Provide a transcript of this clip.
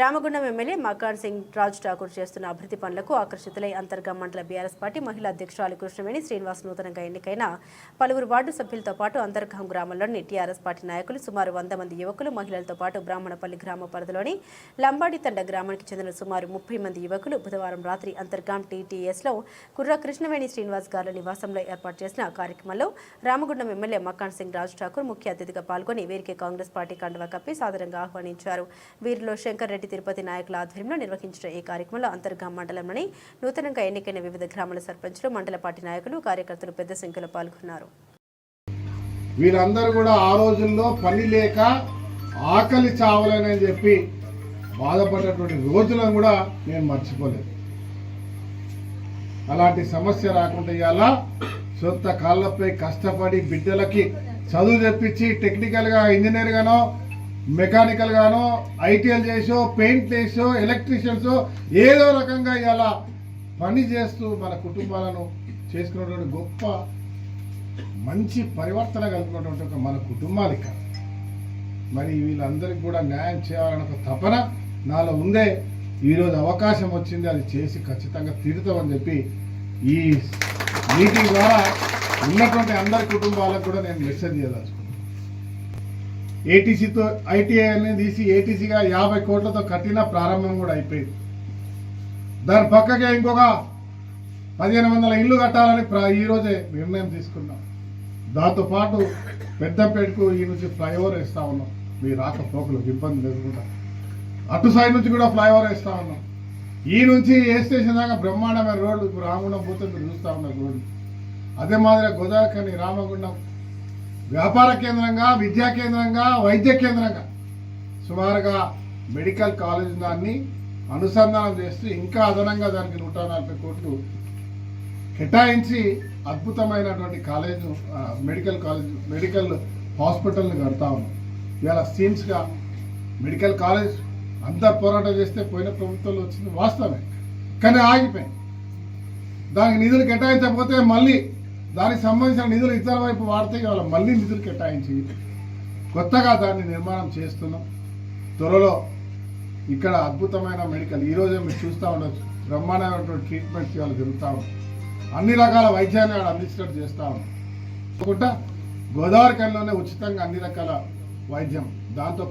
Ramagundam MLA Makan Singh Raj Thakur చేస్తున్న అభివృద్ధి పనులకు ఆకర్షితులై అంతర్గా మండల బీఆర్ఎస్ పార్టీ మహిళా అధ్యక్షురాలు కృష్ణవేణి శ్రీనివాస్ నూతనంగా ఎన్నికైన పలువురు వార్డు సభ్యులతో పాటు అంతర్గాం గ్రామంలోని టీఆర్ఎస్ పార్టీ నాయకులు సుమారు వంద మంది యువకులు మహిళలతో పాటు బ్రాహ్మణపల్లి గ్రామ పరిధిలోని లంబాడితండ గ్రామానికి చెందిన సుమారు ముప్పై మంది యువకులు బుధవారం రాత్రి అంతర్గాం టీటీఎస్లో కుర్ర కృష్ణవేణి శ్రీనివాస్ గారు నివాసంలో ఏర్పాటు చేసిన కార్యక్రమంలో రామగుండం ఎమ్మెల్యే మకాన్ సింగ్ రాజ్ ఠాకూర్ ముఖ్య అతిథిగా పాల్గొని వీరికి కాంగ్రెస్ పార్టీ కండువా కప్పి సాదరంగా ఆహ్వానించారు. వీరిలో శంకర్ రెడ్డి తిరుపతి నాయకుల ఆధ్వర్యంలో నిర్వహించిన ఈ కార్యక్రమంలో అంతర్గాం మండలంలోని నూతనంగా ఎన్నికైన వివిధ గ్రామాల సర్పంచులు మండల పార్టీ నాయకులు కార్యకర్తలు పెద్ద సంఖ్యలో పాల్గొన్నారు. వీరందరూ కూడా ఆ రోజుల్లో పని లేక ఆకలి చావలేనని చెప్పి బాధపడేటువంటి రోజులను కూడా నేను మర్చిపోలేదు. అలాంటి సమస్య రాకుండా ఇవాళ సొంత కాళ్ళపై కష్టపడి బిడ్డలకి చదువు తెప్పించి టెక్నికల్గా ఇంజనీర్ గానో మెకానికల్ గానో ఐటీఎల్ చేసో పెయింట్ చేసో ఎలక్ట్రీషియన్స్ ఏదో రకంగా ఇవాళ పని చేస్తూ మన కుటుంబాలను చేసుకున్నటువంటి గొప్ప మంచి పరివర్తన కలిగినటువంటి ఒక మన కుటుంబాలు ఇక్కడ మరి వీళ్ళందరికీ కూడా న్యాయం చేయాలన్న ఒక తపన నాలో ఉందే. ఈరోజు అవకాశం వచ్చింది అది చేసి ఖచ్చితంగా తీరుతామని చెప్పి ఈ మీటింగ్ ద్వారా ఉన్నటువంటి అందరి కుటుంబాలకు కూడా నేను మెసేజ్ చేయదలుచుకున్నాను ఏటీసీతో ఐటీఐ అనేది తీసి ఏటీసీగా యాభై కోట్లతో కట్టిన ప్రారంభం కూడా అయిపోయింది. దాని పక్కకే ఇంకొక పదిహేను వందల ఇల్లు కట్టాలని ప్ర- నిర్ణయం తీసుకున్నాం. దాంతో పాటు పెద్దపేటకు ఈ నుంచి ఫ్లైఓవర్ వేస్తా ఉన్నాం. మీ రాకపోకలకు ఇబ్బంది లేకుండా. అటు సైడ్ నుంచి కూడా ఫ్లైఓవర్ వేస్తా ఉన్నాం. ఈ నుంచి ఏ స్టేషన్ దాకా బ్రహ్మాండమైన రోడ్డు రామగుండం పోతే మీరు చూస్తా ఉన్నారు రోడ్డు అదే మాదిరిగా గోదావరి రామగుండం వ్యాపార కేంద్రంగా విద్యా కేంద్రంగా వైద్య కేంద్రంగా సుమారుగా మెడికల్ కాలేజ్ దాన్ని అనుసంధానం చేస్తూ ఇంకా అదనంగా దానికి నూట నలభై కోట్లు కేటాయించి అద్భుతమైనటువంటి కాలేజ్ మెడికల్ కాలేజ్ మెడికల్ హాస్పిటల్ని కడతా ఉన్నాం. ఇవాళ సీమ్స్గా మెడికల్ కాలేజ్ అంతా పోరాటం చేస్తే పోయిన ప్రభుత్వంలో వచ్చింది వాస్తవమే. కానీ ఆగిపోయింది. దానికి నిధులు కేటాయించకపోతే మళ్ళీ దానికి సంబంధించిన నిధులు ఇతర వైపు వాడితే ఇవాళ మళ్ళీ నిధులు కేటాయించి కొత్తగా దాన్ని నిర్మాణం చేస్తున్నాం. త్వరలో ఇక్కడ అద్భుతమైన మెడికల్ ఈరోజే మీరు చూస్తూ ఉండొచ్చు. బ్రహ్మాండమైనటువంటి ట్రీట్మెంట్స్ ఇవాళ జరుగుతూ ఉన్నాయి. అన్ని రకాల వైద్యాన్ని ఆడ అందించినట్టు చేస్తూ ఉన్నాం. అనుకుంటా గోదావరి కనిలోనే ఉచితంగా అన్ని రకాల వైద్యం. దాంతో